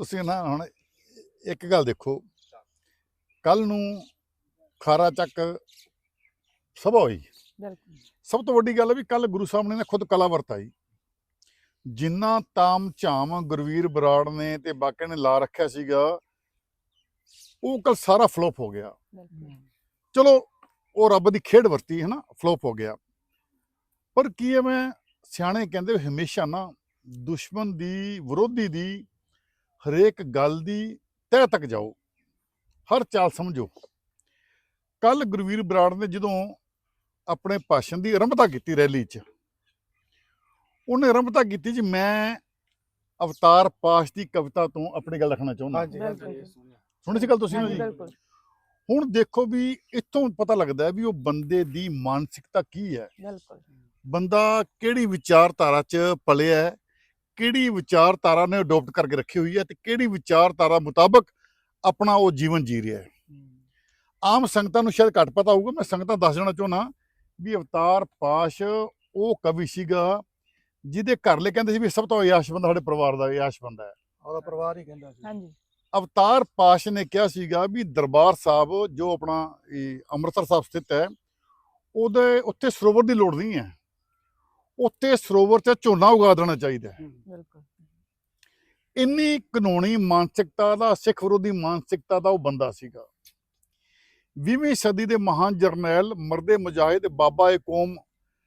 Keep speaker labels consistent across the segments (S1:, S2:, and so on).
S1: ਤੁਸੀਂ ਨਾ ਹੁਣ ਇੱਕ ਗੱਲ ਦੇਖੋ। ਕੱਲ ਨੂੰ ਖਾਰਾ ਚੱਕ ਸਭਾ ਹੋਈ।
S2: ਬਿਲਕੁਲ।
S1: ਸਭ ਤੋਂ ਵੱਡੀ ਗੱਲ ਹੈ ਵੀ ਕੱਲ ਗੁਰੂ ਸਾਹਿਬ ਨੇ ਖੁਦ ਕਲਾ ਵਰਤਾਈ। ਜਿੰਨਾ ਤਾਮ ਝਾਮ ਗੁਰਵੀਰ ਬਰਾੜ ਨੇ ਤੇ ਬਾਕੀ ਨੇ ਲਾ ਰੱਖਿਆ ਸੀਗਾ ਉਹ ਕੱਲ ਸਾਰਾ ਫਲੋਪ ਹੋ ਗਿਆ। ਚਲੋ ਉਹ ਰੱਬ ਦੀ ਖੇਡ ਵਰਤੀ ਹੈ ਨਾ ਫਲੋਪ ਹੋ ਗਿਆ। ਪਰ ਕੀ ਹੈ ਮੈਂ ਸਿਆਣੇ ਕਹਿੰਦੇ ਹਮੇਸ਼ਾ ਨਾ ਦੁਸ਼ਮਣ ਦੀ ਵਿਰੋਧੀ ਦੀ ਹਰੇਕ ਗੱਲ ਦੀ ਤਹਿ ਤੱਕ ਜਾਓ ਹਰ ਚਾਲ ਸਮਝੋ। ਕੱਲ ਗੁਰਵੀਰ ਬਰਾੜ ਨੇ ਜਦੋਂ ਆਪਣੇ ਭਾਸ਼ਣ ਦੀ ਆਰੰਭਤਾ ਕੀਤੀ ਰੈਲੀ 'ਚ ਉਹਨੇ ਆਰੰਭਤਾ ਕੀਤੀ ਜੀ ਮੈਂ ਅਵਤਾਰ ਪਾਸ਼ ਦੀ ਕਵਿਤਾ ਤੋਂ ਆਪਣੀ ਗੱਲ ਰੱਖਣਾ ਚਾਹੁੰਦਾ।
S3: ਹਾਂਜੀ
S1: ਸੁਣੀ ਸੀ ਗੱਲ ਤੁਸੀਂ ਜੀ।
S2: ਬਿਲਕੁਲ।
S1: ਹੁਣ ਦੇਖੋ ਵੀ ਇੱਥੋਂ ਪਤਾ ਲੱਗਦਾ ਹੈ ਵੀ ਉਹ ਬੰਦੇ ਦੀ ਮਾਨਸਿਕਤਾ ਕੀ ਹੈ।
S2: ਬਿਲਕੁਲ।
S1: ਬੰਦਾ ਕਿਹੜੀ ਵਿਚਾਰਧਾਰਾ 'ਚ ਪਲਿਆ ਹੈ ਕਿਹੜੀ ਵਿਚਾਰਧਾਰਾ ਨੇ ਅਡਾਪਟ ਕਰਕੇ ਰੱਖੀ ਹੋਈ ਹੈ ਤੇ ਕਿਹੜੀ ਵਿਚਾਰਧਾਰਾ ਮੁਤਾਬਕ ਆਪਣਾ ਉਹ ਜੀਵਨ ਜੀ ਰਿਹਾ ਹੈ। ਆਮ ਸੰਗਤਾਂ ਨੂੰ ਸ਼ਾਇਦ ਘੱਟ ਪਤਾ ਹੋਊਗਾ ਮੈਂ ਸੰਗਤਾਂ ਦੱਸ ਦੇਣਾ ਚਾਹੁੰਦਾ ਵੀ ਅਵਤਾਰ ਪਾਸ਼ ਉਹ ਕਵੀ ਸੀਗਾ ਜਿਹਦੇ ਘਰਲੇ ਕਹਿੰਦੇ ਸੀ ਵੀ ਸਭ ਤੋਂ ਅਯਾਸ਼ ਬੰਦਾ ਸਾਡੇ ਪਰਿਵਾਰ ਦਾ ਅਯਾਸ਼ ਬੰਦਾ ਹੈ।
S3: ਉਹਦਾ ਪਰਿਵਾਰ ਹੀ ਕਹਿੰਦਾ ਸੀ।
S2: ਹਾਂਜੀ।
S1: ਅਵਤਾਰ ਪਾਸ਼ ਨੇ ਕਿਹਾ ਸੀਗਾ ਵੀ ਦਰਬਾਰ ਸਾਹਿਬ ਜੋ ਆਪਣਾ ਇਹ ਅੰਮ੍ਰਿਤਸਰ ਸਾਹਿਬ ਸਥਿਤ ਹੈ ਉਹਦੇ ਉੱਥੇ ਸਰੋਵਰ ਦੀ ਲੋੜ ਨਹੀਂ ਹੈ। ਉੱਥੇ ਸਰੋਵਰ ਤੇ ਝੋਨਾ ਉਗਾ ਦੇਣਾ ਚਾਹੀਦਾ ਹੈ।
S2: ਬਿਲਕੁਲ।
S1: ਇੰਨੀ ਕਾਨੂੰਨੀ ਮਾਨਸਿਕਤਾ ਦਾ ਸਿੱਖ ਵਿਰੋਧੀ ਮਾਨਸਿਕਤਾ ਦਾ ਉਹ ਬੰਦਾ ਸੀਗਾ। 20ਵੀਂ ਸਦੀ ਦੇ ਮਹਾਨ ਜਰਨੈਲ ਮਰਦੇ ਮੁਜਾਹਿਦ ਬਾਬਾ ਏ ਕੌਮ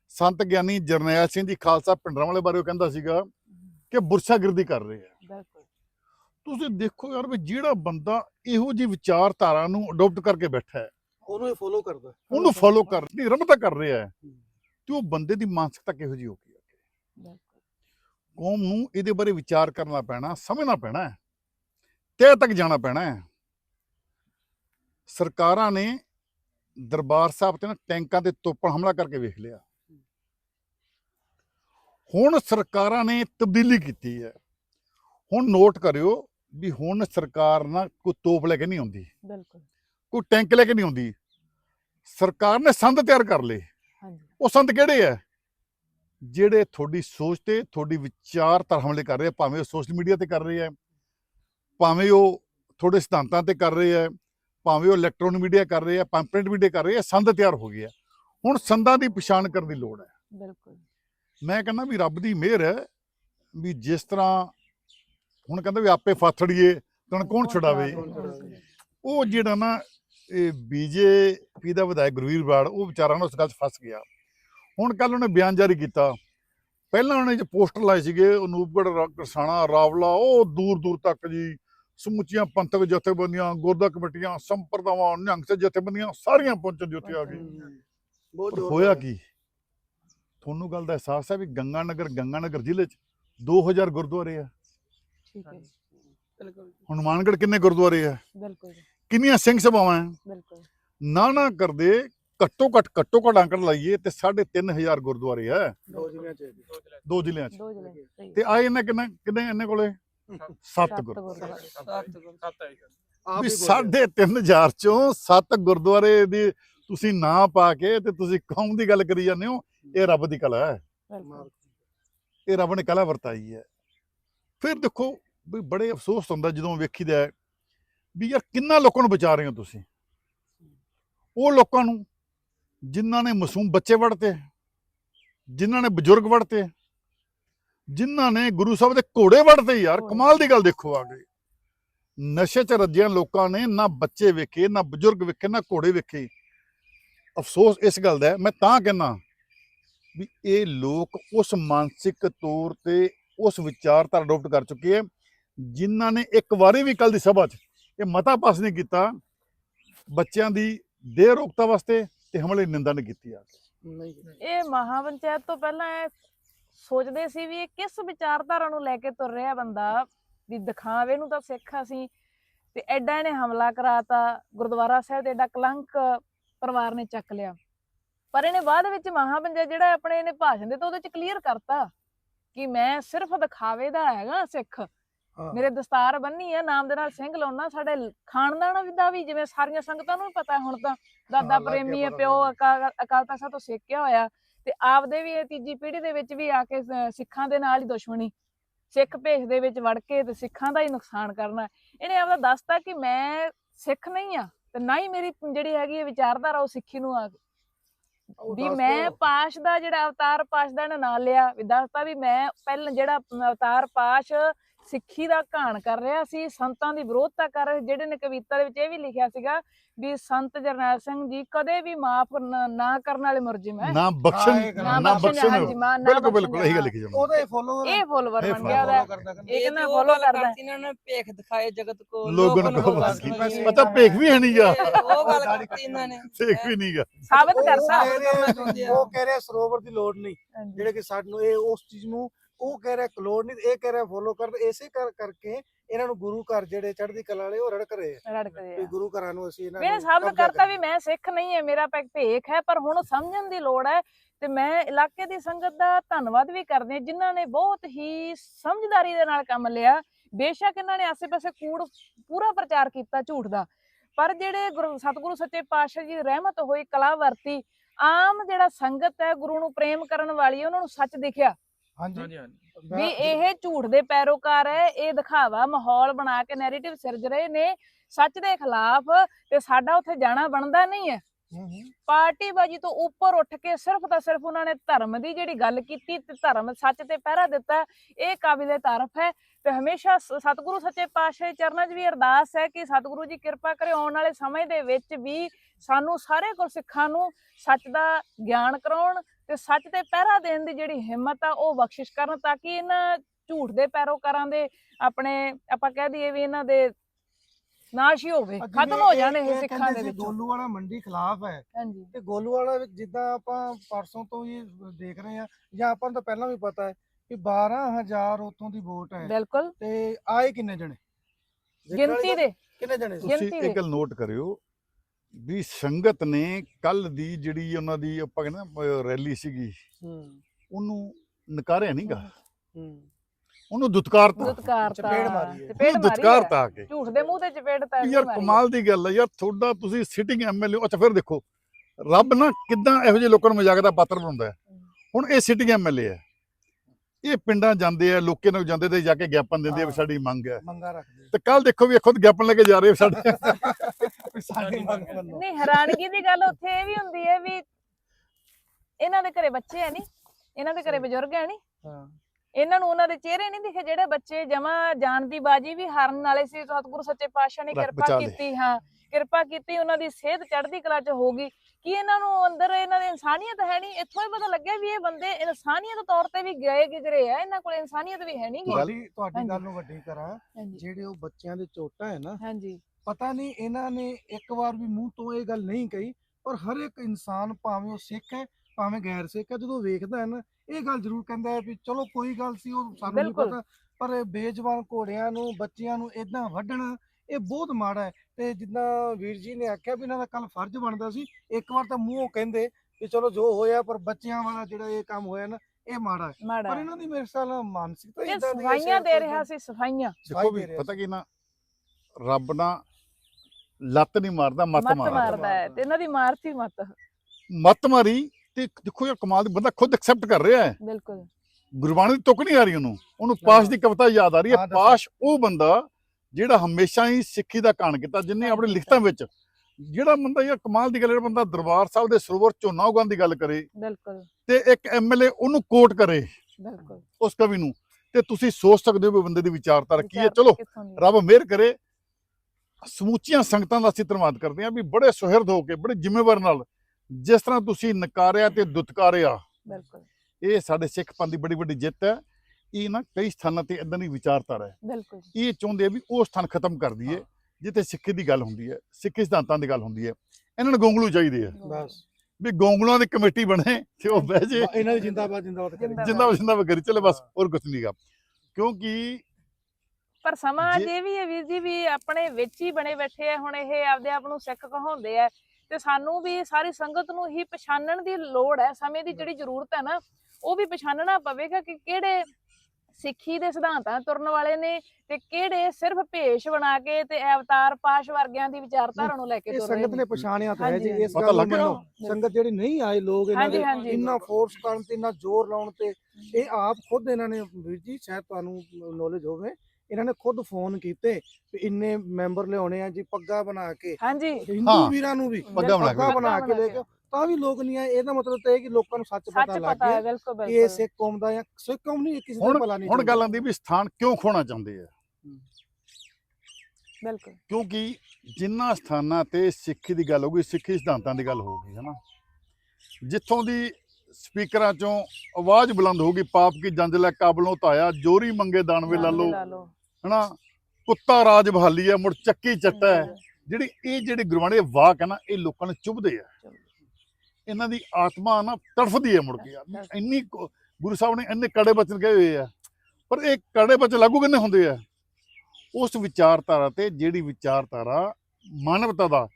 S1: ਸੰਤ ਗਿਆਨੀ ਜਰਨੈਲ ਸਿੰਘ ਜੀ ਖਾਲਸਾ ਪਿੰਡਰਾਂ ਵਾਲੇ ਬਾਰੇ ਉਹ ਕਹਿੰਦਾ ਸੀਗਾ ਕਿ ਬੁਰਸ਼ਾਗਿਰਦੀ ਕਰ ਰਹੇ ਆ
S2: ਬਿਲਕੁਲ।
S1: ਤੁਸੀਂ ਦੇਖੋ ਯਾਰ ਵੀ ਜਿਹੜਾ ਬੰਦਾ ਇਹੋ ਜਿਹੀ ਵਿਚਾਰਧਾਰਾ ਨੂੰ ਅਡਾਪਟ ਕਰਕੇ ਬੈਠਾ ਹੈ।
S3: ਉਹਨੂੰ ਇਹ ਫੋਲੋ ਕਰਦਾ।
S1: ਉਹਨੂੰ ਫੋਲੋ ਕਰ ਨਹੀਂ ਰਮਤਾ ਕਰ ਰਿਹਾ ਹੈ। ਤੇ ਉਹ ਬੰਦੇ ਦੀ ਮਾਨਸਿਕਤਾ ਕਿਹੋ ਜਿਹੀ ਹੋ ਗਈ ਹੈ
S2: ਬਿਲਕੁਲ।
S1: ਕੌਮ ਨੂੰ ਇਹਦੇ ਬਾਰੇ ਵਿਚਾਰ ਕਰਨਾ ਪੈਣਾ ਸਮਝਣਾ ਪੈਣਾ ਹੈ ਤਹਿ ਤੱਕ ਜਾਣਾ ਪੈਣਾ ਹੈ। ਸਰਕਾਰਾਂ ਨੇ ਦਰਬਾਰ ਸਾਹਿਬ ਤੇ ਨਾ ਟੈਂਕਾਂ ਤੇ ਤੋਪਾਂ ਹਮਲਾ ਕਰਕੇ ਵੇਖ ਲਿਆ। ਹੁਣ ਸਰਕਾਰਾਂ ਨੇ ਤਬਦੀਲੀ ਕੀਤੀ ਹੈ। ਹੁਣ ਨੋਟ ਕਰਿਓ ਵੀ ਹੁਣ ਸਰਕਾਰ ਨਾ ਕੋਈ ਤੋਪ ਲੈ ਕੇ ਨਹੀਂ ਆਉਂਦੀ।
S2: ਬਿਲਕੁਲ।
S1: ਕੋਈ ਟੈਂਕ ਲੈ ਕੇ ਨਹੀਂ ਆਉਂਦੀ। ਸਰਕਾਰ ਨੇ ਸੰਦ ਤਿਆਰ ਕਰ ਲਏ। ਉਹ ਸੰਤ ਕਿਹੜੇ ਆ ਜਿਹੜੇ ਤੁਹਾਡੀ ਸੋਚ ਤੇ ਤੁਹਾਡੀ ਵਿਚਾਰਧਾਰਾ ਹਮਲੇ ਕਰ ਰਹੇ ਆ ਭਾਵੇਂ ਉਹ ਸੋਸ਼ਲ ਮੀਡੀਆ ਤੇ ਕਰ ਰਹੇ ਆ ਭਾਵੇਂ ਉਹ ਤੁਹਾਡੇ ਸਿਧਾਂਤਾਂ ਤੇ ਕਰ ਰਹੇ ਆ ਭਾਵੇਂ ਉਹ ਇਲੈਕਟ੍ਰੋਨਿਕ ਮੀਡੀਆ ਕਰ ਰਹੇ ਆ ਭਾਵੇਂ ਪ੍ਰਿੰਟ ਮੀਡੀਆ ਕਰ ਰਹੇ ਆ ਸੰਦ ਤਿਆਰ ਹੋ ਗਏ ਆ। ਹੁਣ ਸੰਦਾਂ ਦੀ ਪਛਾਣ ਕਰਨ ਦੀ ਲੋੜ ਹੈ
S2: ਬਿਲਕੁਲ।
S1: ਮੈਂ ਕਹਿੰਦਾ ਵੀ ਰੱਬ ਦੀ ਮਿਹਰ ਹੈ ਵੀ ਜਿਸ ਤਰ੍ਹਾਂ ਹੁਣ ਕਹਿੰਦਾ ਵੀ ਆਪੇ ਫਾਥੜੀਏ ਤਣ ਕੌਣ ਛੁਡਾਵੇ। ਉਹ ਜਿਹੜਾ ਨਾ ਇਹ ਬੀਜੇਪੀ ਦਾ ਵਿਧਾਇਕ ਗੁਰਵੀਰ ਬਾੜ ਉਹ ਵਿਚਾਰਾ ਨਾ ਉਸ ਗੱਲ 'ਚ ਫਸ ਗਿਆ। ਹੁਣ ਕੱਲ ਉਹਨੇ ਬਿਆਨ ਜਾਰੀ ਕੀਤਾ। ਪਹਿਲਾਂ ਉਹਨੇ ਜੋ ਪੋਸਟਰ ਲਾਏ ਸੀਗੇ ਅਨੂਪਗੜ ਕਰਸਾਣਾ ਰਾਵਲਾ ਉਹ ਦੂਰ ਦੂਰ ਤੱਕ ਜੀ ਸਮੁੱਚੀਆਂ ਪੰਥਕ ਜਥੇਬੰਦੀਆਂ ਗੁਰਦਾ ਕਮੇਟੀਆਂ ਸੰਪਰਦਾਵਾਂ ਨਿਹੰਗ ਸੇ ਜਥੇਬੰਦੀਆਂ ਸਾਰੀਆਂ ਪਹੁੰਚਣ ਦੀ ਉੱਥੇ ਆ ਗਈ। ਹੋਇਆ ਕੀ? ਤੁਹਾਨੂੰ ਗੱਲ ਦਾ ਅਹਿਸਾਸ ਹੈ ਵੀ ਗੰਗਾ ਨਗਰ ਗੰਗਾ ਨਗਰ ਜ਼ਿਲ੍ਹੇ 'ਚ 2000 ਗੁਰਦੁਆਰੇ ਆ।
S2: ਠੀਕ ਹੈ
S3: ਬਿਲਕੁਲ
S1: ਹਨੂਮਾਨਗੜ੍ਹ ਕਿੰਨੇ ਗੁਰਦੁਆਰੇ ਆ?
S2: ਬਿਲਕੁਲ
S1: ਕਿੰਨੀਆਂ ਸਿੰਘ ਸਭਾਵਾਂ ਆ?
S2: ਬਿਲਕੁਲ।
S1: ਨਾ ਨਾ ਕਰਦੇ ਘੱਟੋ ਘੱਟ ਘੱਟੋ ਘੱਟ ਅੰਕੜ ਲਾਈਏ ਤੇ 3500 ਗੁਰਦੁਆਰੇ ਆ
S3: ਦੋ
S1: ਜ਼ਿਲ੍ਹਿਆਂ 'ਚ
S2: ਦੋ ਜ਼ਿਲ੍ਹੇ ਸਹੀ
S1: ਤੇ ਆਏ ਇਹਨਾਂ ਕਿੰਨੇ ਕਿੰਨੇ ਇਹਨਾਂ ਕੋਲੇ? ਸੱਤ
S2: ਸੱਤ
S1: ਗੁਰਦੁਆਰੇ।
S2: ਗੁਰਦੁਆਰੇ
S1: ਵੀ
S3: ਹੀ
S1: ਸਾਢੇ ਤਿੰਨ ਹਜ਼ਾਰ ਚੋਂ ਸੱਤ ਗੁਰਦੁਆਰੇ ਦੀ ਤੁਸੀਂ ਨਾਂ ਪਾ ਕੇ ਤੇ ਤੁਸੀਂ ਕੌਮ ਦੀ ਗੱਲ ਕਰੀ ਜਾਂਦੇ ਹੋ ਇਹ ਰੱਬ ਦੀ ਕਲਾ ਹੈ।
S2: ਬਿਲਕੁਲ।
S1: ਇਹ ਰੱਬ ਨੇ ਕਲਾ ਵਰਤਾਈ ਹੈ। ਫਿਰ ਦੇਖੋ ਵੀ ਬੜੇ ਅਫਸੋਸ ਹੁੰਦਾ ਜਦੋਂ ਵੇਖੀਦਾ ਹੈ ਵੀ ਯਾਰ ਕਿੰਨਾ ਲੋਕਾਂ ਨੂੰ ਬਚਾ ਰਹੇ ਹੋ ਤੁਸੀਂ। ਉਹ ਲੋਕਾਂ ਨੂੰ ਜਿਨ੍ਹਾਂ ਨੇ ਮਾਸੂਮ ਬੱਚੇ ਵੜਤੇ ਜਿਨ੍ਹਾਂ ਨੇ ਬਜ਼ੁਰਗ ਵੜਤੇ ਜਿਨ੍ਹਾਂ ਨੇ ਗੁਰੂ ਸਾਹਿਬ ਦੇ ਘੋੜੇ ਵੜਤੇ ਯਾਰ। ਕਮਾਲ ਦੀ ਗੱਲ ਦੇਖੋ ਆ ਗਏ ਨਸ਼ੇ 'ਚ ਰੱਜਿਆ ਲੋਕਾਂ ਨੇ ਨਾ ਬੱਚੇ ਵੇਖੇ ਨਾ ਬਜ਼ੁਰਗ ਵੇਖੇ ਨਾ ਘੋੜੇ ਵੇਖੇ। ਅਫਸੋਸ ਇਸ ਗੱਲ ਦਾ ਮੈਂ ਤਾਂ ਕਹਿੰਦਾ ਵੀ ਇਹ ਲੋਕ ਉਸ ਮਾਨਸਿਕ ਤੌਰ ਤੇ ਉਸ ਵਿਚਾਰਧਾਰਾ ਅਡਾਪਟ ਕਰ ਚੁੱਕੇ ਹੈ ਜਿਨ੍ਹਾਂ ਨੇ ਇੱਕ ਵਾਰੀ ਵੀ ਕੱਲ ਦੀ ਸਭਾ 'ਚ ਇਹ ਮਤਾ ਪਾਸ ਨਹੀਂ ਕੀਤਾ ਬੱਚਿਆਂ ਦੀ ਦੇਹ ਰੋਕਤਾ ਵਾਸਤੇ ਤੇ ਹਮਲੇ ਨਿੰਦਾ ਨਹੀਂ ਕੀਤੀ ਆ
S3: ਨਹੀਂ।
S2: ਇਹ ਮਹਾਪੰਚਾਇਤ ਤੋਂ ਪਹਿਲਾਂ ਇਹ ਸੋਚਦੇ ਸੀ ਵੀ ਇਹ ਕਿਸ ਵਿਚਾਰਧਾਰਾ ਨੂੰ ਲੈ ਕੇ ਤੁਰ ਰਿਹਾ ਬੰਦਾ ਵੀ ਦਿਖਾਵੇ ਨੂੰ ਤਾਂ ਸਿੱਖ ਅਸੀਂ। ਤੇ ਐਡਾ ਇਹਨੇ ਹਮਲਾ ਕਰਾਤਾ ਗੁਰਦੁਆਰਾ ਸਾਹਿਬ ਦੇ ਐਡਾ ਕਲੰਕ ਪਰਿਵਾਰ ਨੇ ਚੱਕ ਲਿਆ। ਪਰ ਇਹਨੇ ਬਾਅਦ ਵਿੱਚ ਮਹਾਪੰਚਾਇਤ ਜਿਹੜਾ ਆਪਣੇ ਇਹਨੇ ਭਾਸ਼ਣ ਦਿੱਤਾ ਉਹਦੇ ਚ ਕਲੀਅਰ ਕਰਤਾ ਕਿ ਮੈਂ ਸਿਰਫ ਦਿਖਾਵੇ ਦਾ ਹੈਗਾ ਸਿੱਖ। ਮੇਰੇ ਦਸਤਾਰ ਬੰਨੀ ਹੈ ਨਾਮ ਦੇ ਨਾਲ ਸਿੰਘ ਲਾਉਣਾ ਸਾਡੇ ਖਾਨਦਾਨ ਦਾ ਵੀ ਜਿਵੇਂ ਸਾਰੀਆਂ ਸੰਗਤਾਂ ਨੂੰ ਪਤਾ ਹੁਣ ਤਾਂ। ਦਾਦਾ ਪ੍ਰੇਮੀ
S3: ਪਤਾ
S2: ਪਿਓ ਅਕਾਲ ਤਖਤ ਤੋਂ ਸਿੱਖਿਆ ਹੋਇਆ। ਤੇ ਆਪਦੇ ਵੀ ਇਹ ਤੀਜੀ ਪੀੜ੍ਹੀ ਦੇ ਵਿੱਚ ਵੀ ਆ ਕੇ ਸਿੱਖਾਂ ਦੇ ਨਾਲ ਹੀ ਦੁਸ਼ਮਣੀ। ਸਿੱਖ ਭੇਸ ਦੇ ਵਿੱਚ ਵੜ ਕੇ ਤੇ ਸਿੱਖਾਂ ਦਾ ਹੀ ਨੁਕਸਾਨ ਕਰਨਾ। ਇਹਨੇ ਆਪਦਾ ਦੱਸਤਾ ਕਿ ਮੈਂ ਸਿੱਖ ਨਹੀਂ ਆ ਤੇ ਨਾ ਹੀ ਮੇਰੀ ਜਿਹੜੀ ਹੈਗੀ ਹੈ ਵਿਚਾਰਧਾਰਾ ਉਹ ਸਿੱਖੀ ਨੂੰ ਆ ਵੀ ਮੈਂ। ਪਾਸ਼ ਦਾ ਜਿਹੜਾ ਅਵਤਾਰ ਪਾਸ਼ ਦਾ ਨਾਂ ਲਿਆ। ਵੀ ਦੱਸਤਾ ਵੀ ਮੈਂ ਪਹਿਲਾਂ ਜਿਹੜਾ ਅਵਤਾਰ ਪਾਸ਼ ਸਿੱਖੀ ਦਾ ਘਾਣ ਕਰ ਰਿਹਾ ਸੀ ਸੰਤਾਂ ਦੀ ਵਿਰੋਧਤਾ ਕਰ ਰਿਹਾ। ਜਿਹੜੇ ਨੇ ਕਵਿਤਾ ਦੇ ਵਿੱਚ ਇਹ ਵੀ ਲਿਖਿਆ ਸੀਗਾ ਵੀ ਸੰਤ ਜਰਨੈਲ ਸਿੰਘ ਜੀ ਕਦੇ ਵੀ ਮਾਫ ਨਾ ਕਰਨ ਵਾਲੇ ਮੁਰਜਮ ਹੈ।
S1: ਨਾ ਬਖਸ਼ਣ
S2: ਨਾ
S1: ਨਾ
S2: ਬਖਸ਼ਣ ਨਾ
S1: ਬਿਲਕੁਲ ਬਿਲਕੁਲ ਇਹੀ ਗੱਲ ਲਿਖੀ ਜਾਣਾ
S3: ਉਹਦਾ
S2: ਇਹ ਫੋਲੋਵਰ
S1: ਇਹ
S2: ਬਣ ਗਿਆ
S3: ਕਰਦਾ
S2: ਇਹ ਕਹਿੰਦਾ ਕਰਦਾ।
S4: ਇਹਨਾਂ ਨੇ ਭੇਖ ਦਿਖਾਏ ਜਗਤ ਕੋ
S1: ਲੋਗਨ
S4: ਲੋਕਨ
S1: ਕੋ
S4: ਕੋ
S1: ਬਸ
S4: ਬਸ
S3: ਬਸ
S1: ਪਤਾ ਭੇਖ ਵੀ ਹੈ ਨਹੀਂ ਗਾ
S4: ਉਹ ਗੱਲ ਕਰਤੀ ਇਹਨਾਂ ਨੇ।
S1: ਭੇਖ ਵੀ ਨਹੀਂ ਗਾ
S2: ਸਾਬਤ ਕਰਤਾ
S3: ਉਹ ਕਹਿ ਰਿਹਾ ਸਰੋਵਰ ਦੀ ਲੋੜ ਨਹੀਂ। ਜਿਹੜੇ ਕਿ ਸਾਨੂੰ ਇਹ ਉਸ ਚੀਜ਼ ਨੂੰ ਉਹ ਕਹਿ ਰਿਹਾ ਲੋੜ ਨਹੀਂ ਇਹ ਕਹਿ ਰਿਹਾ ਫੋਲੋ ਕਰ ਇਸੇ ਕਰ ਕਰਕੇ ਇਹਨਾਂ ਨੂੰ ਗੁਰੂ ਘਰ ਜਿਹੜੇ ਚੜ੍ਹਦੀ ਕਲਾ ਵਾਲੇ ਉਹ ਰੜਕ ਰਹੇ ਆ। ਵੀ
S2: ਆ।
S3: ਗੁਰੂ ਘਰਾਂ ਨੂੰ ਅਸੀਂ ਇਹਨਾਂ
S2: ਮੇਰੇ
S3: ਕਬਜ਼ਾ
S2: ਕਰਤਾ ਵੀ। ਮੈਂ ਸਿੱਖ ਨਹੀਂ ਹੈ ਮੇਰਾ ਪੈਕ ਭੇਖ ਹੈ ਪਰ ਹੁਣ ਸਮਝਣ ਦੀ ਲੋੜ ਹੈ ਤੇ ਮੈਂ ਇਲਾਕੇ ਦੀ ਸੰਗਤ ਦਾ ਧੰਨਵਾਦ ਵੀ ਕਰਦੇ ਜਿਨ੍ਹਾਂ ਨੇ ਬਹੁਤ ਹੀ ਸਮਝਦਾਰੀ ਦੇ ਨਾਲ ਕੰਮ ਲਿਆ। ਬੇਸ਼ੱਕ ਇਹਨਾਂ ਨੇ ਆਸੇ-ਪਾਸੇ ਕੂੜ ਪੂਰਾ ਪ੍ਰਚਾਰ ਕੀਤਾ ਝੂਠ ਦਾ। ਪਰ ਜਿਹੜੇ ਗੁਰੂ ਸਤਿਗੁਰੂ ਸੱਚੇ ਪਾਤਸ਼ਾਹ ਜੀ ਰਹਿਮਤ ਹੋਈ ਕਲਾ ਵਰਤੀ ਆਮ ਜਿਹੜਾ ਸੰਗਤ ਹੈ ਗੁਰੂ ਨੂੰ ਪ੍ਰੇਮ ਕਰਨ ਵਾਲੀ ਉਹਨਾਂ ਨੂੰ ਸੱਚ ਦਿਖਿਆ।
S3: ਹਾਂਜੀ।
S2: ਵੀ ਇਹ ਝੂਠ ਦੇ ਪੈਰੋਕਾਰ ਹੈ ਇਹ ਦਿਖਾਵਾ ਮਾਹੌਲ ਬਣਾ ਕੇ ਨੈਰੇਟਿਵ ਸਿਰਜ ਰਹੇ ਨੇ ਸੱਚ ਦੇ ਖਿਲਾਫ ਤੇ ਸਾਡਾ ਉੱਥੇ ਜਾਣਾ ਬਣਦਾ ਨਹੀਂ ਹੈ। ਪਾਰਟੀਬਾਜੀ ਤੋਂ ਉੱਪਰ ਉੱਠ ਕੇ ਸਿਰਫ ਤਾਂ ਸਿਰਫ ਉਹਨਾਂ ਨੇ ਧਰਮ ਦੀ ਜਿਹੜੀ ਗੱਲ ਕੀਤੀ ਤੇ ਧਰਮ ਸੱਚ ਤੇ ਪਹਿਰਾ ਦਿੱਤਾ ਇਹ ਕਾਬਿਲੇ ਤਾਰਫ ਹੈ ਤੇ ਹਮੇਸ਼ਾ ਸਤਿਗੁਰੂ ਸੱਚੇ ਪਾਤਸ਼ਾਹ ਦੇ ਚਰਨਾਂ 'ਚ ਵੀ ਅਰਦਾਸ ਹੈ ਕਿ ਸਤਿਗੁਰੂ ਜੀ ਕਿਰਪਾ ਕਰੇ ਆਉਣ ਵਾਲੇ ਸਮੇਂ ਦੇ ਵਿੱਚ ਵੀ ਸਾਨੂੰ ਸਾਰੇ ਗੁਰਸਿੱਖਾਂ ਨੂੰ ਸੱਚ ਦਾ ਗਿਆਨ ਕਰਾਉਣ ਤੇ ਸੱਚ ਤੇ ਪਹਿਰਾ ਦੇਣ ਦੀ ਜਿਹੜੀ ਹਿੰਮਤ ਆ ਉਹ ਬਖਸ਼ਿਸ਼ ਕਰਨ ਤਾਂ ਕਿ ਇਹਨਾਂ ਝੂਠ ਦੇ ਪੈਰੋਕਾਰਾਂ ਦੇ ਆਪਣੇ ਆਪਾਂ ਕਹਿ ਦਈਏ ਵੀ ਇਹਨਾਂ ਦੇ ਨਾਸ਼ ਹੀ ਹੋਵੇ ਖਤਮ ਹੋ ਜਾਣ ਇਹ ਸਿੱਖਾਂ ਦੇ ਵਿੱਚੋਂ।
S3: ਗੋਲੂ ਵਾਲਾ ਮੰਡੀ ਖਿਲਾਫ ਹੈ।
S2: ਹਾਂਜੀ।
S3: ਤੇ ਗੋਲੂ ਵਾਲਾ ਵਿੱਚ ਜਿੱਦਾਂ ਆਪਾਂ ਪਰਸੋਂ ਤੋਂ ਹੀ ਦੇਖ ਰਹੇ ਆ ਜਾਂ ਆਪਾਂ ਨੂੰ ਤਾਂ ਪਹਿਲਾਂ ਵੀ ਪਤਾ ਹੈ ਕਿ 12000 ਉਤੋਂ ਦੀ ਵੋਟ ਹੈ।
S2: ਬਿਲਕੁਲ।
S3: ਤੇ ਆਏ ਕਿੰਨੇ ਜਣੇ?
S2: ਗਿਣਤੀ ਦੇ।
S3: ਕਿੰਨੇ ਜਣੇ?
S1: ਤੁਸੀਂ ਇੱਕ ਗੱਲ ਨੋਟ ਕਰਿਓ ਵੀ ਸੰਗਤ ਨੇ ਕੱਲ ਦੀ ਜਿਹੜੀ ਉਹਨਾਂ ਦੀ ਆਪਾਂ ਕਹਿੰਦੇ ਰੈਲੀ ਸੀਗੀ
S3: ਹੂੰ।
S1: ਉਹਨੂੰ ਨਕਾਰਿਆ ਨਹੀਂਗਾ
S3: ਹੂੰ।
S1: ਉਹਨੂੰ ਦੁਤਕਾਰਤਾ।
S2: ਦੁਤਕਾਰਤਾ।
S3: ਚਪੇੜ ਮਾਰੀ।
S2: ਚਪੇੜ ਮਾਰੀ।
S1: ਦੁਤਕਾਰਤਾ ਆ ਕੇ।
S2: ਝੂਠ ਦੇ ਮੂੰਹ ਤੇ ਚਪੇੜ ਤਾਂ
S1: ਯਾਰ ਕਮਾਲ ਦੀ ਗੱਲ ਹੈ ਯਾਰ ਤੁਹਾਡਾ ਤੁਸੀਂ ਸਿਟਿੰਗ ਐਮਐਲਏ ਅੱਛਾ ਫਿਰ ਦੇਖੋ ਰੱਬ ਨਾ ਕਿੱਦਾਂ ਇਹੋ ਜਿਹੇ ਲੋਕਾਂ ਨੂੰ ਮਜ਼ਾਕ ਦਾ ਪਾਤਰ ਬਣਾਉਂਦਾ ਹੈ। ਹੁਣ ਇਹ ਸਿਟਿੰਗ ਐਮਐਲਏ ਹੈ। ਇਹ ਪਿੰਡਾਂ ਜਾਂਦੇ ਆ ਲੋਕਾਂ ਨੂੰ ਜਾਂਦੇ ਤੇ ਜਾ ਕੇ ਗਿਆਪਨ ਦਿੰਦੇ ਆ। ਸਾਡੀ ਮੰਗ ਹੈ।
S3: ਮੰਗਾ ਰੱਖਦੇ
S1: ਤੇ ਕੱਲ ਦੇਖੋ ਵੀ ਇਹ ਖੁਦ ਗਿਆਪਨ ਲੈ ਕੇ ਜਾ ਰਹੇ ਸਾਡੇ।
S3: ਵੀ ਸਾਡੀ ਮੰਗ ਮੰਨੋ।
S2: ਨਹੀਂ ਹੈਰਾਨਗੀ ਦੀ ਗੱਲ ਉੱਥੇ ਇਹ ਵੀ ਹੁੰਦੀ ਹੈ ਵੀ ਇਹਨਾਂ ਦੇ ਘਰੇ ਬੱਚੇ ਹੈ ਨਹੀਂ ਇਹਨਾਂ ਦੇ ਘਰੇ ਬਜ਼ੁਰਗ ਹੈ ਨਹੀਂ।
S3: ਹਾਂ।
S2: ਇਹਨਾਂ ਨੂੰ ਉਹਨਾਂ ਦੇ ਚਿਹਰੇ ਨਹੀਂ ਦਿਖੇ ਜਿਹੜੇ ਬੱਚੇ ਜਮਾ ਜਾਣ ਦੀ ਬਾਜੀ ਵੀ ਹਾਰਨ ਵਾਲੇ ਸੀ ਸਤਿਗੁਰੂ ਸੱਚੇ ਪਾਤਸ਼ਾਹ ਨੇ ਕਿਰਪਾ। ਕੀਤੀ ਹਾਂ ਕਿਰਪਾ ਕੀਤੀ ਉਹਨਾਂ ਦੀ ਸਿਹਤ ਚੜ੍ਹਦੀ ਕਲਾ ਚ ਹੋ ਗਈ। ਕੀ ਇਹਨਾਂ ਨੂੰ ਅੰਦਰ ਇਹਨਾਂ ਦੀ ਇਨਸਾਨੀਅਤ ਹੈ ਨਹੀਂ? ਇੱਥੋਂ ਹੀ ਪਤਾ ਲੱਗਿਆ ਵੀ ਇਹ ਬੰਦੇ ਇਨਸਾਨੀਅਤ ਤੌਰ ਤੇ ਵੀ ਗਏ ਗੁਜਰੇ ਆ ਇਹਨਾਂ ਕੋਲ ਇਨਸਾਨੀਅਤ ਵੀ ਹੈ ਨਹੀਂ ਗੀ।
S3: ਤੁਹਾਡੀ। ਗੱਲ ਨੂੰ ਵੱਡੀ ਕਰਾਂ ਜਿਹੜੇ ਉਹ ਬੱਚਿਆਂ ਦੇ ਚੋਟਾ ਹੈ ਨਾ
S2: ਹਾਂਜੀ।
S3: ਪਤਾ ਨਹੀਂ ਇਹਨਾਂ ਨੇ ਇੱਕ ਵਾਰ ਵੀ ਮੂੰਹ ਤੋਂ ਇਹ ਗੱਲ ਨਹੀਂ ਕਹੀ ਪਰ ਹਰ ਇੱਕ ਇਨਸਾਨ ਭਾਵੇਂ ਉਹ ਸਿੱਖ ਹੈ ਭਾਵੇਂ ਗੈਰ ਸਿੱਖ ਹੈ ਜਦੋਂ ਵੇਖਦਾ ਹੈ ਨਾ ਇਹ ਗੱਲ ਜ਼ਰੂਰ ਕਹਿੰਦਾ ਹੈ ਵੀ ਚਲੋ ਕੋਈ ਗੱਲ ਸੀ ਉਹ ਸਾਨੂੰ ਨਹੀਂ। ਪਤਾ ਪਰ ਇਹ ਬੇਜਵਾਨ ਘੋੜਿਆਂ ਨੂੰ ਬੱਚਿਆਂ ਨੂੰ ਇਦਾਂ ਵੱਢਣਾ ਇਹ ਬਹੁਤ ਮਾੜਾ ਹੈ। ਤੇ ਜਿੱਦਾਂ ਵੀਰ ਜੀ ਨੇ ਆਖਿਆ ਵੀ ਇਹਨਾਂ ਦਾ ਕੱਲ ਫਰਜ਼ ਬਣਦਾ ਸੀ ਇੱਕ ਵਾਰ ਤਾਂ ਮੂੰਹੋਂ ਕਹਿੰਦੇ ਕਿ ਚਲੋ ਜੋ ਹੋਇਆ ਪਰ ਬੱਚਿਆਂ ਵਾਲਾ ਜਿਹੜਾ ਇਹ ਕੰਮ ਹੋਇਆ ਨਾ ਇਹ ਮਾੜਾ ਹੈ। ਪਰ ਇਹਨਾਂ ਦੀ ਮੇਰੇ ਖਿਆਲ ਨਾਲ ਮਾਨਸਿਕਤਾ
S2: ਇਹ
S3: ਏਦਾਂ ਦੀ ਹੈ
S2: ਸਫਾਈਆਂ ਦੇ ਰਿਹਾ ਸੀ ਸਫਾਈਆਂ।
S3: ਸਫ਼ਾਈ
S1: ਦੇਖੋ ਵੀ ਪਤਾ ਕੀ ਨਾ ਰੱਬ ਨਾ ਲੱਤ ਨਹੀਂ ਮਾਰਦਾ ਮੱਤ
S2: ਮੱਤ
S1: ਮਾਰਦਾ।
S2: ਮਾਰਦਾ ਹੈ ਤੇ ਇਹਨਾਂ ਦੀ ਮਾਰਤੀ ਮੱਤ।
S1: ਮੱਤ ਮਾਰੀ ਤੇ ਦੇਖੋ ਇਹ ਕਮਾਲ ਦੀ ਬੰਦਾ ਖੁਦ ਐਕਸੈਪਟ ਕਰ ਰਿਹਾ ਹੈ।
S2: ਬਿਲਕੁਲ।
S1: ਗੁਰਬਾਣੀ ਦੀ ਤੁਕ ਨਹੀਂ ਆ ਰਹੀ ਉਹਨੂੰ। ਉਹਨੂੰ ਪਾਸ਼ ਦੀ ਕਵਿਤਾ ਯਾਦ ਆ ਰਹੀ ਹੈ।
S3: ਹਾਂ, ਦੱਸੋ।
S1: ਪਾਸ਼ ਉਹ ਬੰਦਾ ਜਿਹੜਾ ਹਮੇਸ਼ਾ ਹੀ ਸਿੱਖੀ ਦਾ ਕਾਣ ਕੀਤਾ ਜਿਨੇ ਆਪਣੀ ਲਿਖਤਾਂ ਵਿੱਚ। ਜਿਹੜਾ ਬੰਦਾ ਯਾਰ ਕਮਾਲ ਦੀ ਗੱਲ ਜਿਹੜਾ ਬੰਦਾ ਦਰਬਾਰ ਸਾਹਿਬ ਦੇ ਸਰੋਵਰ ਝੋਨਾ ਉਗਾਉਣ ਦੀ ਗੱਲ ਕਰੇ
S2: ਬਿਲਕੁਲ।
S1: ਤੇ ਇੱਕ ਐਮਐਲਏ ਉਹਨੂੰ ਕੋਟ ਕਰੇ
S2: ਬਿਲਕੁਲ।
S1: ਉਸ ਕਵੀ ਨੂੰ। ਤੇ ਤੁਸੀਂ ਸੋਚ ਸਕਦੇ ਹੋ ਵੀ ਬੰਦੇ ਦੀ ਵਿਚਾਰਧਾਰਾ ਕੀ ਹੈ।
S2: ਵਿਚਾਰ
S1: ਚਲੋ
S2: ਕਿੱਥੋਂ ਦੀ ਹੈ।
S1: ਰੱਬ ਮਿਹਰ ਕਰੇ। ਸਮੂਚੀਆਂ ਸੰਗਤਾਂ ਦਾ ਅਸੀਂ ਧੰਨਵਾਦ ਕਰਦੇ ਹਾਂ ਵੀ ਬੜੇ ਸੁਹਿਰਦ ਹੋ ਕੇ ਬੜੇ ਜ਼ਿੰਮੇਵਾਰ ਨਾਲ ਜਿਸ ਤਰ੍ਹਾਂ ਤੁਸੀਂ ਨਕਾਰਿਆ ਤੇ ਦੁਤਕਾਰਿਆ
S2: ਬਿਲਕੁਲ।
S1: ਇਹ ਸਾਡੇ ਸਿੱਖ ਪੰਥ ਦੀ ਬੜੀ ਵੱਡੀ ਜਿੱਤ ਹੈ। ਇਹ ਨਾ ਕਈ ਸਥਾਨਾਂ ਤੇ ਇਦਾਂ ਦੀ ਵਿਚਾਰਧਾਰਾ ਹੈ।
S2: ਬਿਲਕੁਲ
S1: ਇਹ ਚਾਹੁੰਦੇ ਆ ਵੀ ਉਹ ਸਥਾਨ ਖਤਮ ਕਰ ਦਈਏ ਜਿੱਥੇ ਸਿੱਖੀ ਦੀ ਗੱਲ ਹੁੰਦੀ ਹੈ ਸਿੱਖੀ ਸਿਧਾਂਤਾਂ ਦੀ ਗੱਲ ਹੁੰਦੀ ਹੈ। ਇਹਨਾਂ ਨੂੰ ਗੋਂਗਲੂ ਚਾਹੀਦੇ ਆ।
S3: ਬਸ।
S1: ਵੀ ਗੋਂਗਲੂਆਂ ਦੀ ਕਮੇਟੀ ਬਣੇ ਤੇ ਉਹ ਬਹਿ ਜੇ।
S3: ਇਹਨਾਂ ਦੀ ਜਿੰਦਾਬਾਦ ਜਿੰਦਾਬਾਦ ਕਰੀ।
S2: ਜਿੰਦਾਬਾਦ।
S1: ਜਿੰਦਾ ਜਿੰਦਾ ਕਰੀ। ਚਲੇ ਬਸ ਹੋਰ ਕੁਝ ਨਹੀਂਗਾ ਕਿਉਂਕਿ
S2: ਪਰ ਸਮਾਂ
S1: ਜੇ-
S2: ਅਜੇ ਵੀ ਹੈ ਵੀਰ ਜੀ ਵੀ ਆਪਣੇ ਵਿੱਚ ਹੀ ਬਣੇ ਬੈਠੇ ਆ ਹੁਣ ਇਹ ਆਪਦੇ ਆਪ ਨੂੰ ਸਿੱਖ ਕਹਾਉਂਦੇ ਆ ਤੇ ਸਾਨੂੰ ਵੀ ਸਾਰੀ ਸੰਗਤ ਨੂੰ ਹੀ ਪਛਾਣਨ ਦੀ ਲੋੜ ਹੈ ਸਮੇਂ ਦੀ ਜਿਹੜੀ ਜ਼ਰੂਰਤ ਹੈ ਨਾ ਉਹ ਵੀ ਪਛਾਣਨਾ ਪਵੇਗਾ ਕਿ ਕਿਹੜੇ ਸਿੱਖੀ ਦੇ ਸਿਧਾਂਤਾਂ ਤੁਰਨ ਵਾਲੇ ਨੇ ਤੇ ਕਿਹੜੇ ਸਿਰਫ ਭੇਸ਼ ਬਣਾ ਕੇ ਤੇ ਅਵਤਾਰ ਪਾਸ਼ ਵਰਗਿਆਂ ਦੀ ਵਿਚਾਰਧਾਰਾ ਨੂੰ ਲੈ ਕੇ
S3: ਇਹ
S2: ਤੁਰ ਰਹੇ
S3: ਸੰਗਤ ਨੇ ਪਛਾਣਿਆ ਤਾਂ ਹੈ ਜੀ ਇਸ
S1: ਪਤਾ
S3: ਗੱਲ ਨੂੰ। ਮੰਨੋ ਸੰਗਤ ਜਿਹੜੀ ਨਹੀਂ ਆਏ ਲੋਕ ਇਹਨਾਂ ਦੇ। ਇੰਨਾ ਫੋਰਸ ਕਰਨ ਤੇ ਇੰਨਾ ਜ਼ੋਰ ਲਾਉਣ ਤੇ ਇਹ ਆਪ ਖੁਦ ਇਹਨਾਂ ਨੇ ਵੀਰ ਜੀ ਸ਼ਾਇਦ ਤੁਹਾਨੂੰ ਨੌਲੇਜ ਹੋਵੇ ਇਹਨਾਂ ਨੇ ਖੁਦ ਫੋਨ ਕੀਤੇ ਵੀ ਇੰਨੇ ਮੈਂਬਰ ਲਿਆਉਣੇ ਆ ਜੀ ਪੱਗਾ ਬਣਾ ਕੇ
S2: ਹਾਂਜੀ।
S3: ਹਿੰਦੂ
S1: ਹਾਂ,
S3: ਵੀਰਾਂ ਨੂੰ ਵੀ
S1: ਪੱਗਾਂ ਬਣਾ ਕੇ।
S3: ਪੱਗਾਂ ਬਣਾ ਕੇ
S2: ਪੱਗਾਂ
S3: ਲੈ ਕੇ ਤਾਂ ਵੀ ਲੋਕ ਨਹੀਂ ਆਏ ਇਹਦਾ ਮਤਲਬ ਤਾਂ ਇਹ ਕਿ ਲੋਕਾਂ ਨੂੰ ਸੱਚ
S2: ਸੱਚ
S3: ਪਤਾ ਲੱਗ
S2: ਪਤਾ ਹੈ
S3: ਗਿਆ
S2: ਬਿਲਕੁਲ
S3: ਕਿ ਇਹ
S2: ਬਿਲਕੁਲ।
S3: ਸਿੱਖ ਕੌਮ ਦਾ ਜਾਂ ਸਿੱਖ ਕੌਮ ਨਹੀਂ ਇਹ ਕਿਸੇ ਦਾ ਭਲਾ ਨਹੀਂ
S1: ਹੁਣ। ਗੱਲ ਆਂਦੀ ਵੀ ਸਥਾਨ ਕਿਉਂ ਖੋਣਾ ਚਾਹੁੰਦੇ ਆ?
S2: ਬਿਲਕੁਲ।
S1: ਕਿਉਂਕਿ ਜਿੰਨਾ ਸਥਾਨਾਂ ਤੇ ਸਿੱਖੀ ਦੀ ਗੱਲ ਹੋਊਗੀ ਸਿੱਖੀ ਸਿਧਾਂਤਾਂ ਦੀ ਗੱਲ ਹੋਊਗੀ ਹਨਾ? ਜਿੱਥੋਂ ਦੀ ਸਪੀਕਰਾਂ ਚੋਂ ਆਵਾਜ਼ ਬੁਲੰਦ ਹੋਊਗੀ ਪਾਪ ਕੀ ਜੰਜ ਲੈ ਕਾਬਲੋਂ ਤਾਇਆ ਜੋਰੀ ਮੰਗੇ ਦਾਨਵੇ ਲਾ ਲੋ
S2: ਲਾ ਲਓ।
S1: ਹਨਾ? ਕੁੱਤਾ ਰਾਜ ਬਹਾਲੀ ਆ ਮੁੜ ਚੱਕੀ ਚੱਟਾ ਹੈ। ਜਿਹੜੀ ਇਹ ਜਿਹੜੇ ਗੁਰਬਾਣੀ ਦੇ ਵਾਕ ਹੈ ਨਾ ਇਹ ਲੋਕਾਂ ਨੂੰ ਚੁਭਦੇ ਆ। ਇਹਨਾਂ ਦੀ ਆਤਮਾ ਨਾ ਤੜਫਦੀ ਹੈ ਮੁੜ ਕੇ। ਇੰਨੀ ਗੁਰੂ ਸਾਹਿਬ ਨੇ ਇੰਨੇ ਕੜੇ ਬਚਨ ਕਹੇ ਹੋਏ ਆ। ਪਰ ਇਹ ਕੜੇ ਬਚਨ ਲਾਗੂ ਕਿੰਨੇ ਹੁੰਦੇ ਆ? ਉਸ ਵਿਚਾਰਧਾਰਾ ਤੇ ਜਿਹੜੀ ਵਿਚਾਰਧਾਰਾ ਮਾਨਵਤਾ ਦਾ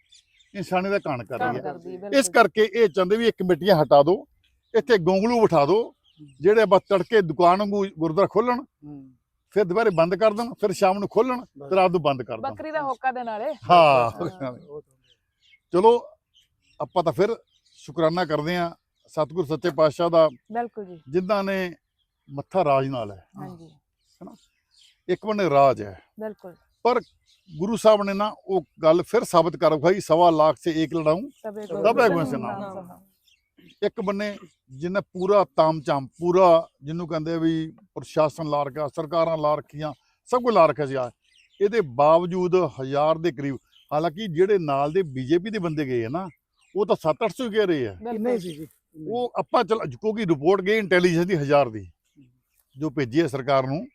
S1: ਇਨਸਾਨੀ ਦਾ ਕਾਣ ਕਰ ਰਹੀ ਹੈ।
S2: ਕਰਦੀ ਹੈ
S1: ਇਸ ਕਰਕੇ ਇਹ ਚਾਹੁੰਦੇ ਵੀ ਇਹ ਕਮੇਟੀਆਂ ਹਟਾ ਦਿਓ ਇੱਥੇ ਗੋਂਗਲੂ ਬਿਠਾ ਦਿਓ ਜਿਹੜੇ ਬਸ ਤੜਕੇ ਦੁਕਾਨ ਵਾਂਗੂ ਗੁਰਦੁਆਰਾ ਖੋਲਣ
S3: ਹੂੰ।
S1: ਫਿਰ ਦੁਪਹਿਰੇ ਬੰਦ ਕਰ ਦੇਣ ਫਿਰ ਸ਼ਾਮ ਨੂੰ ਖੋਲਣ ਤੇ ਰਾਤ ਨੂੰ ਬੰਦ ਕਰ ਦੇਣ।
S2: ਬੱਕਰੀ ਦਾ ਹੋਕਾ ਦੇ ਨਾਲੇ।
S1: ਹਾਂ। ਚਲੋ ਆਪਾਂ ਤਾਂ ਫਿਰ ਸ਼ੁਕਰਾਨਾ ਕਰਦੇ ਆ ਸਤਿਗੁਰ ਸੱਚੇ ਪਾਤਸ਼ਾਹ ਦਾ
S2: ਬਿਲਕੁਲ ਜੀ।
S1: ਜਿਨ੍ਹਾਂ ਨੇ ਮੱਥਾ ਰਾਜ ਨਾਲ ਹੈ।
S2: ਹਾਂਜੀ।
S1: ਇੱਕ ਬੰਨੇ ਰਾਜ ਹੈ।
S2: ਬਿਲਕੁਲ।
S1: ਗੁਰੂ ਸਾਹਿਬ ਨੇ ਨਾ ਉਹ ਗੱਲ ਫਿਰ ਸਾਬਤ ਕਰ ਵਿਖਾਈ ਸਵਾ ਲੱਖ ਸੇ ਇੱਕ ਲੜਾਊਂ।
S2: ਤਬੇ
S3: ਤਬੇ
S1: ਗੁਣ ਸੇ ਨਾਮ। ਇੱਕ ਬੰਨੇ ਜਿਹਨੇ ਪੂਰਾ ਤਾਮਝਾਮ ਪੂਰਾ ਜਿਹਨੂੰ ਕਹਿੰਦੇ ਵੀ ਪ੍ਰਸ਼ਾਸਨ ਲਾ ਰੱਖਿਆ ਸਰਕਾਰਾਂ ਲਾ ਰੱਖੀਆਂ ਸਭ ਕੁਝ ਲਾ ਰੱਖਿਆ ਸੀ ਆ ਇਹਦੇ ਬਾਵਜੂਦ ਹਜ਼ਾਰ ਦੇ ਕਰੀਬ ਹਾਲਾਂਕਿ ਜਿਹੜੇ ਨਾਲ ਦੇ ਬੀਜੇਪੀ ਦੇ ਬੰਦੇ ਗਏ ਨਾ ਉਹ ਤਾਂ 7-800 ਹੀ ਕਹਿ ਰਹੇ ਆ।
S3: ਸੀ ਜੀ?
S1: ਉਹ ਆਪਾਂ ਚਲ ਕਿਉਂਕਿ ਰਿਪੋਰਟ ਗਈ ਇੰਟੈਲੀਜੈਂਸ ਦੀ ਹਜ਼ਾਰ ਦੀ ਜੋ ਭੇਜੀ ਹੈ ਸਰਕਾਰ ਨੂੰ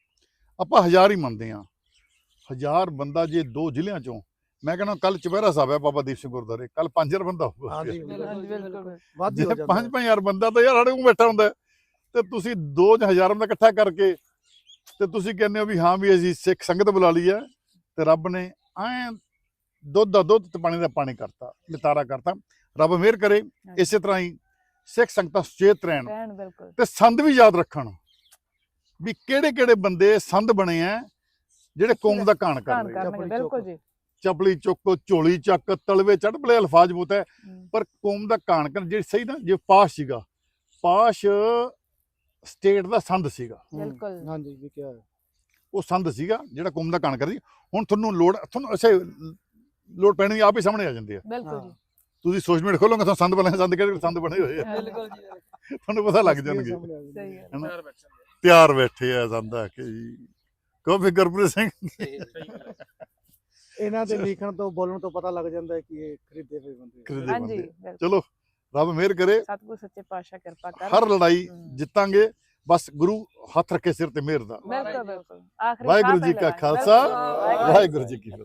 S1: ਆਪਾਂ ਹਜ਼ਾਰ ਹੀ ਮੰਨਦੇ ਆ ਹਜ਼ਾਰ ਬੰਦਾ ਜੇ ਦੋ ਜ਼ਿਲ੍ਹਿਆਂ ਚੋਂ ਮੈਂ ਕਹਿੰਦਾ ਕੱਲ ਚੁਪਹਿਰਾ ਸਾਹਿਬ ਹੈ ਬਾਬਾ ਦੀਪ ਸਿੰਘ ਗੁਰਦੁਆਰੇ ਕੱਲ 5000 ਬੰਦਾ ਹੋਊਗਾ।
S3: ਹਾਂਜੀ
S2: ਬਿਲਕੁਲ
S3: ਵੱਧ ਹੀ ਜਾਂਦਾ।
S1: ਪੰਜ ਪੰਜ ਹਜ਼ਾਰ ਬੰਦਾ ਤਾਂ ਯਾਰ ਸਾਡੇ ਕੋਲ ਬੈਠਾ ਹੁੰਦਾ। ਤੇ ਤੁਸੀਂ ਦੋ ਜਾਂ ਹਜ਼ਾਰ ਬੰਦਾ ਇਕੱਠਾ ਕਰਕੇ ਤੇ ਤੁਸੀਂ ਕਹਿੰਦੇ ਹੋ ਵੀ ਹਾਂ ਵੀ ਅਸੀਂ ਸਿੱਖ ਸੰਗਤ ਬੁਲਾ ਲਈ ਹੈ ਤੇ ਰੱਬ ਨੇ ਐ ਦੁੱਧ ਦਾ ਦੁੱਧ ਤੇ ਪਾਣੀ ਦਾ ਪਾਣੀ ਕਰਤਾ ਨਿਤਾਰਾ ਕਰਤਾ। ਰੱਬ ਮਿਹਰ ਕਰੇ ਇਸੇ ਤਰ੍ਹਾਂ ਹੀ ਸਿੱਖ ਸੰਗਤਾਂ ਸੁਚੇਤ ਰਹਿਣ।
S2: ਰਹਿਣ ਬਿਲਕੁਲ।
S1: ਤੇ ਸੰਦ ਵੀ ਯਾਦ ਰੱਖਣ ਵੀ ਕਿਹੜੇ ਕਿਹੜੇ ਬੰਦੇ ਸੰਦ ਬਣੇ ਆ ਜਿਹੜੇ ਕੌਮ ਦਾ ਕਾਣ ਕਰ ਰਹੇ
S2: ਬਿਲਕੁਲ। ਜੀ।
S1: ਚਪਲੀ ਚੁੱਕ ਝੋਲੀ ਚੱਕ ਤਲਵੇ ਚੜ ਬਲੇ ਅਲਫਾਜ਼ ਬੁੱਤ ਹੈ। ਪਰ ਕੌਮ ਦਾ ਕਾਣ ਕਰਨ ਜਿਹੜੀ ਸਹੀ ਨਾ ਜੇ ਪਾਸ਼ ਸੀਗਾ ਪਾਸ਼ ਸਟੇਟ ਦਾ ਸੰਦ ਸੀਗਾ।
S2: ਬਿਲਕੁਲ।
S3: ਹਾਂਜੀ ਵੀ ਕਿਹਾ
S1: ਉਹ ਸੰਦ ਸੀਗਾ ਜਿਹੜਾ ਕੌਮ ਦਾ ਕਾਣ ਕਰਦੀ ਹੁਣ ਤੁਹਾਨੂੰ ਲੋੜ ਤੁਹਾਨੂੰ ਅੱਛਾ ਲੋੜ ਪੈਣੀ ਆਪ ਹੀ ਸਾਹਮਣੇ ਆ ਜਾਂਦੀ ਹੈ।
S2: ਬਿਲਕੁਲ ਜੀ।
S1: ਤੁਸੀਂ ਸੋਚ ਮੇਟ ਖੋਲੋਗੇ ਤਾਂ ਸੰਦ ਬਣੇ ਸੰਦ ਕਿਹੜੇ ਸੰਦ ਬਣੇ ਹੋਏ ਆ?
S4: ਬਿਲਕੁਲ ਜੀ
S1: ਤੁਹਾਨੂੰ ਪਤਾ ਲੱਗ ਜਾਣਗੇ।
S3: ਆ
S2: ਸਹੀ
S3: ਹੈ।
S2: ਹੈ।
S1: ਹਨਾ? ਤਿਆਰ ਬੈਠੇ ਆ ਸੰਦਾ ਕਿ ਜੀ। ਕਹੋ ਫਿਰ ਗੁਰਪ੍ਰੀਤ ਸਿੰਘ।
S3: ਇਹਨਾਂ ਦੇ ਲਿਖਣ ਤੋਂ ਬੋਲਣ ਤੋਂ ਪਤਾ ਲੱਗ ਜਾਂਦਾ ਹੈ ਕਿ ਇਹ ਖਰੀਦੇ ਹੋਏ ਬੰਦੇ ਆ।
S1: ਖਰੀਦੇ
S2: ਹਾਂਜੀ
S1: ਬੰਦੇ
S2: ਬਿਲਕੁਲ।
S1: ਚਲੋ ਰੱਬ ਮਿਹਰ ਕਰੇ।
S2: ਸਤਿਗੁਰ ਸੱਚੇ ਪਾਤਸ਼ਾਹ ਕਿਰਪਾ ਕਰ।
S1: ਹਰ ਲੜਾਈ। ਜਿੱਤਾਂਗੇ। ਬਸ ਗੁਰੂ ਹੱਥ ਰੱਖੇ ਸਿਰ ਤੇ ਮਿਹਰ ਦਾ।
S2: ਬਿਲਕੁਲ ਬਿਲਕੁਲ। ਆਖਰੀ
S1: ਵਾਹਿਗੁਰੂ ਜੀ ਕਾ। ਖਾਲਸਾ। ਵਾਹਿਗੁਰੂ ਜੀ ਕੀ ਫਤਿਹ।